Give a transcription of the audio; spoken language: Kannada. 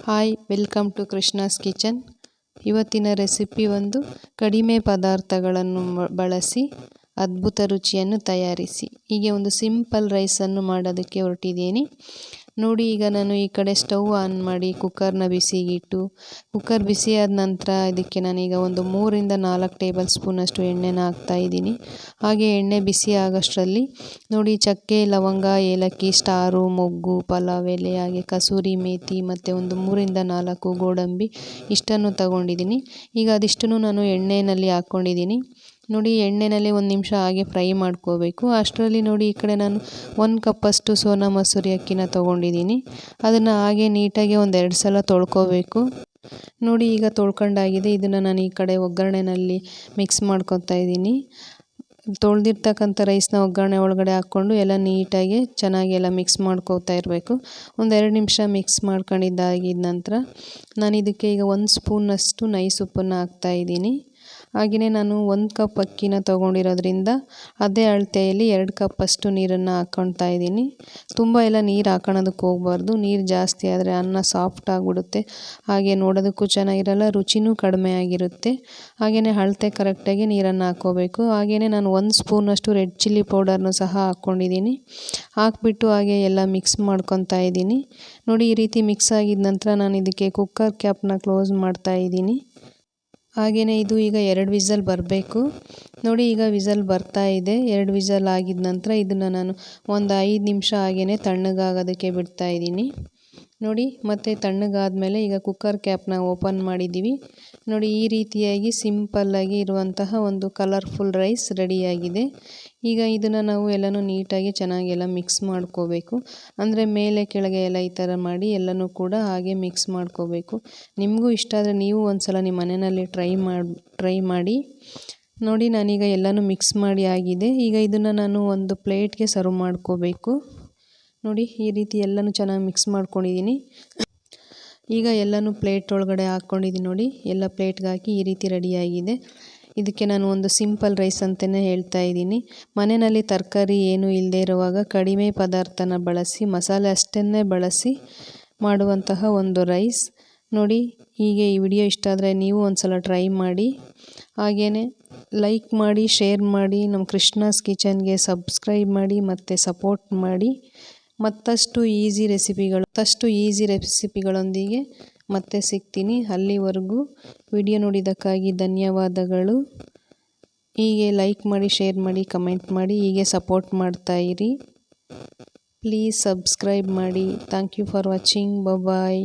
Hi welcome to Krishna's kitchen ಇವತ್ತಿನ ರೆಸಿಪಿ ಒಂದು ಕಡಿಮೆ ಪದಾರ್ಥಗಳನ್ನು ಬಳಸಿ ಅದ್ಭುತ ರುಚಿಯನ್ನು ತಯಾರಿಸಿ. ಹೀಗೆ ಒಂದು ಸಿಂಪಲ್ ರೈಸನ್ನು ಮಾಡೋದಕ್ಕೆ ಹೊರಟಿದ್ದೀನಿ. ನೋಡಿ, ಈಗ ನಾನು ಈ ಕಡೆ ಸ್ಟವ್ ಆನ್ ಮಾಡಿ ಕುಕ್ಕರ್ನ ಬಿಸಿಗಿಟ್ಟು, ಕುಕ್ಕರ್ ಬಿಸಿಯಾದ ನಂತರ ಇದಕ್ಕೆ ನಾನೀಗ ಒಂದು ಮೂರಿಂದ ನಾಲ್ಕು ಟೇಬಲ್ ಸ್ಪೂನಷ್ಟು ಎಣ್ಣೆನ ಹಾಕ್ತಾ ಇದ್ದೀನಿ. ಹಾಗೆ ಎಣ್ಣೆ ಬಿಸಿ ಆಗೋಷ್ಟರಲ್ಲಿ ನೋಡಿ, ಚಕ್ಕೆ, ಲವಂಗ, ಏಲಕ್ಕಿ, ಸ್ಟಾರು, ಮೊಗ್ಗು, ಪಲಾವ್, ಎಲೆ, ಹಾಗೆ ಕಸೂರಿ ಮೇತಿ ಮತ್ತು ಒಂದು ಮೂರಿಂದ ನಾಲ್ಕು ಗೋಡಂಬಿ ಇಷ್ಟನ್ನು ತಗೊಂಡಿದ್ದೀನಿ. ಈಗ ಅದಿಷ್ಟನ್ನು ನಾನು ಎಣ್ಣೆಯಲ್ಲಿ ಹಾಕ್ಕೊಂಡಿದ್ದೀನಿ ನೋಡಿ ಎಣ್ಣೆಯಲ್ಲಿ ಒಂದು ನಿಮಿಷ ಹಾಗೆ ಫ್ರೈ ಮಾಡ್ಕೋಬೇಕು. ಅಷ್ಟರಲ್ಲಿ ನೋಡಿ ಈ ಕಡೆ ನಾನು ಒಂದು ಕಪ್ಪಷ್ಟು ಸೋನಾ ಮಸೂರಿ ಅಕ್ಕಿನ ತೊಗೊಂಡಿದ್ದೀನಿ. ಅದನ್ನು ಹಾಗೆ ನೀಟಾಗಿ ಒಂದೆರಡು ಸಲ ತೊಳ್ಕೋಬೇಕು. ನೋಡಿ ಈಗ ತೊಳ್ಕೊಂಡಾಗಿದೆ. ಇದನ್ನು ನಾನು ಈ ಕಡೆ ಒಗ್ಗರಣೆನಲ್ಲಿ ಮಿಕ್ಸ್ ಮಾಡ್ಕೊತಾ ಇದ್ದೀನಿ. ತೊಳೆದಿರ್ತಕ್ಕಂಥ ರೈಸ್ನ ಒಗ್ಗರಣೆ ಒಳಗಡೆ ಹಾಕ್ಕೊಂಡು ಎಲ್ಲ ನೀಟಾಗಿ ಚೆನ್ನಾಗಿ ಎಲ್ಲ ಮಿಕ್ಸ್ ಮಾಡ್ಕೋತಾ ಇರಬೇಕು. ಒಂದೆರಡು ನಿಮಿಷ ಮಿಕ್ಸ್ ಮಾಡ್ಕೊಂಡಿದ್ದಾಗಿದ್ದ ನಂತರ ನಾನು ಇದಕ್ಕೆ ಈಗ ಒಂದು ಸ್ಪೂನಷ್ಟು ನೈಸ್ ಉಪ್ಪನ್ನು ಹಾಕ್ತಾಯಿದ್ದೀನಿ ಹಾಗೆಯೇ ನಾನು ಒಂದು ಕಪ್ ಅಕ್ಕಿನ ತೊಗೊಂಡಿರೋದ್ರಿಂದ ಅದೇ ಅಳತೆಯಲ್ಲಿ ಎರಡು ಕಪ್ಪಷ್ಟು ನೀರನ್ನು ಹಾಕ್ಕೊಳ್ತಾ ಇದ್ದೀನಿ. ತುಂಬ ಎಲ್ಲ ನೀರು ಹಾಕೋಣೋದಕ್ಕೆ ಹೋಗ್ಬಾರ್ದು. ನೀರು ಜಾಸ್ತಿ ಆದರೆ ಅನ್ನ ಸಾಫ್ಟ್ ಆಗಿಬಿಡುತ್ತೆ. ಹಾಗೆ ನೋಡೋದಕ್ಕೂ ಚೆನ್ನಾಗಿರಲ್ಲ, ರುಚಿನೂ ಕಡಿಮೆ ಆಗಿರುತ್ತೆ. ಹಾಗೆಯೇ ಅಳತೆ ಕರೆಕ್ಟಾಗಿ ನೀರನ್ನು ಹಾಕ್ಕೋಬೇಕು ಹಾಗೆಯೇ ನಾನು ಒಂದು ಸ್ಪೂನಷ್ಟು ರೆಡ್ ಚಿಲ್ಲಿ ಪೌಡರ್ನು ಸಹ ಹಾಕ್ಕೊಂಡಿದ್ದೀನಿ ಹಾಕ್ಬಿಟ್ಟು ಹಾಗೆ ಎಲ್ಲ ಮಿಕ್ಸ್ ಮಾಡ್ಕೊತಾ ಇದ್ದೀನಿ. ನೋಡಿ ಈ ರೀತಿ ಮಿಕ್ಸ್ ಆಗಿದ ನಂತರ ನಾನು ಇದಕ್ಕೆ ಕುಕ್ಕರ್ ಕ್ಯಾಪ್ನ ಕ್ಲೋಸ್ ಮಾಡ್ತಾ ಇದ್ದೀನಿ. ಹಾಗೆಯೇ ಇದು ಈಗ ಎರಡು ವಿಸಲ್ ಬರಬೇಕು. ನೋಡಿ ಈಗ ವಿಸಲ್ ಬರ್ತಾ ಇದೆ. ಎರಡು ವಿಸಲ್ ಆಗಿದ ನಂತರ ಇದನ್ನು ನಾನು ಒಂದು ಐದು ನಿಮಿಷ ಹಾಗೆಯೇ ತಣ್ಣಗಾಗೋದಕ್ಕೆ ಬಿಡ್ತಾ ಇದ್ದೀನಿ. ನೋಡಿ, ಮತ್ತು ತಣ್ಣಗಾದಮೇಲೆ ಈಗ ಕುಕ್ಕರ್ ಕ್ಯಾಪ್ನ ಓಪನ್ ಮಾಡಿದ್ದೀವಿ ನೋಡಿ, ಈ ರೀತಿಯಾಗಿ ಸಿಂಪಲ್ಲಾಗಿ ಇರುವಂತಹ ಒಂದು ಕಲರ್ಫುಲ್ ರೈಸ್ ರೆಡಿಯಾಗಿದೆ. ಈಗ ಇದನ್ನು ನಾವು ಎಲ್ಲನೂ ನೀಟಾಗಿ ಚೆನ್ನಾಗೆಲ್ಲ ಮಿಕ್ಸ್ ಮಾಡ್ಕೋಬೇಕು. ಅಂದರೆ ಮೇಲೆ ಕೆಳಗೆ ಎಲ್ಲ ಈ ಥರ ಮಾಡಿ ಎಲ್ಲನೂ ಕೂಡ ಹಾಗೆ ಮಿಕ್ಸ್ ಮಾಡ್ಕೋಬೇಕು. ನಿಮಗೂ ಇಷ್ಟ ಆದರೆ ನೀವು ಒಂದು ಸಲ ನಿಮ್ಮ ಮನೆಯಲ್ಲಿ ಟ್ರೈ ಮಾಡಿ ಟ್ರೈ ಮಾಡಿ. ನೋಡಿ, ನಾನೀಗ ಎಲ್ಲನೂ ಮಿಕ್ಸ್ ಮಾಡಿ ಆಗಿದೆ. ಈಗ ಇದನ್ನು ನಾನು ಒಂದು ಪ್ಲೇಟ್ಗೆ ಸರ್ವ್ ಮಾಡ್ಕೋಬೇಕು. ನೋಡಿ, ಈ ರೀತಿ ಎಲ್ಲನೂ ಚೆನ್ನಾಗಿ ಮಿಕ್ಸ್ ಮಾಡ್ಕೊಂಡಿದ್ದೀನಿ ಈಗ ಎಲ್ಲನೂ ಪ್ಲೇಟ್ ಒಳಗಡೆ ಹಾಕ್ಕೊಂಡಿದ್ದೀನಿ ನೋಡಿ. ಎಲ್ಲ ಪ್ಲೇಟ್ಗೆ ಹಾಕಿ ಈ ರೀತಿ ರೆಡಿಯಾಗಿದೆ ಇದಕ್ಕೆ ನಾನು ಒಂದು ಸಿಂಪಲ್ ರೈಸ್ ಅಂತಲೇ ಹೇಳ್ತಾ ಇದ್ದೀನಿ. ಮನೆಯಲ್ಲಿ ತರಕಾರಿ ಏನೂ ಇಲ್ಲದೆ ಇರುವಾಗ ಕಡಿಮೆ ಪದಾರ್ಥನ ಬಳಸಿ, ಮಸಾಲೆ ಅಷ್ಟನ್ನೇ ಬಳಸಿ ಮಾಡುವಂತಹ ಒಂದು ರೈಸ್ ನೋಡಿ, ಹೀಗೆ ಈ ವಿಡಿಯೋ ಇಷ್ಟ ಆದರೆ ನೀವು ಒಂದು ಸಲ ಟ್ರೈ ಮಾಡಿ. ಹಾಗೆಯೇ ಲೈಕ್ ಮಾಡಿ ಶೇರ್ ಮಾಡಿ. ನಮ್ಮ ಕೃಷ್ಣಾಸ್ ಕಿಚನ್ಗೆ ಸಬ್ಸ್ಕ್ರೈಬ್ ಮಾಡಿ ಮತ್ತು ಸಪೋರ್ಟ್ ಮಾಡಿ. ಮತ್ತಷ್ಟು ಈಸಿ ರೆಸಿಪಿಗಳು, ಮತ್ತಷ್ಟು ಈಸಿ ರೆಸಿಪಿಗಳೊಂದಿಗೆ ಮತ್ತೆ ಸಿಗ್ತೀನಿ. ಅಲ್ಲಿವರೆಗೂ ವಿಡಿಯೋ ನೋಡಿದ್ದಕ್ಕಾಗಿ ಧನ್ಯವಾದಗಳು. ಹೀಗೆ ಲೈಕ್ ಮಾಡಿ, ಶೇರ್ ಮಾಡಿ, ಕಮೆಂಟ್ ಮಾಡಿ, ಹೀಗೆ ಸಪೋರ್ಟ್ ಮಾಡ್ತಾಯಿರಿ ಪ್ಲೀಸ್ ಸಬ್ಸ್ಕ್ರೈಬ್ ಮಾಡಿ. Thank you for watching. Bye